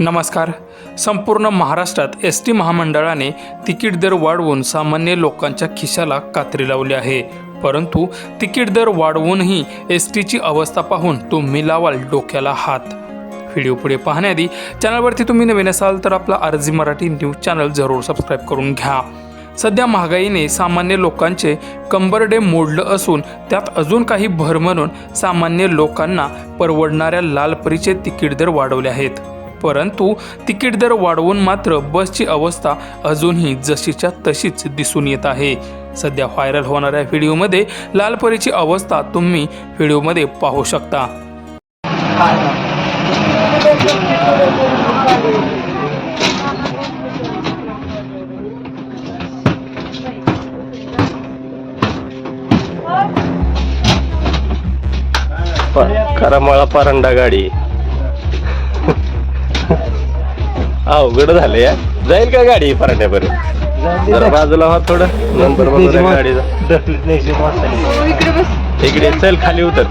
नमस्कार. संपूर्ण महाराष्ट्रात एस टी महामंडळाने तिकीट दर वाढवून सामान्य लोकांच्या खिशाला कात्री लावली आहे. परंतु तिकीट दर वाढवूनही एस टीची अवस्था पाहून तुम्ही लावाल डोक्याला हात. व्हिडिओ पुढे पाहण्याआधी चॅनलवरती तुम्ही नवीन असाल तर आपला आरजी मराठी न्यूज चॅनल जरूर सबस्क्राईब करून घ्या. सध्या महागाईने सामान्य लोकांचे कंबरडे मोडलं असून त्यात अजून काही भर म्हणून सामान्य लोकांना परवडणाऱ्या लालपरीचे तिकीट दर वाढवले आहेत. परंतु तिकीट दर वाढवून मात्र बसची अवस्था अजूनही जशीच्या तशीच दिसून येत आहे. सध्या व्हायरल होणाऱ्या व्हिडिओमध्ये लालपरीची अवस्था तुम्ही व्हिडिओमध्ये पाहू शकता. करमाळा परंडा गाडी. अवघड झालं या जाईल का गाडी परांड्यापर्यंत जरा बाजूला व्हा थोडं. नंबर गाडीचा. इकडे चल खाली उतर.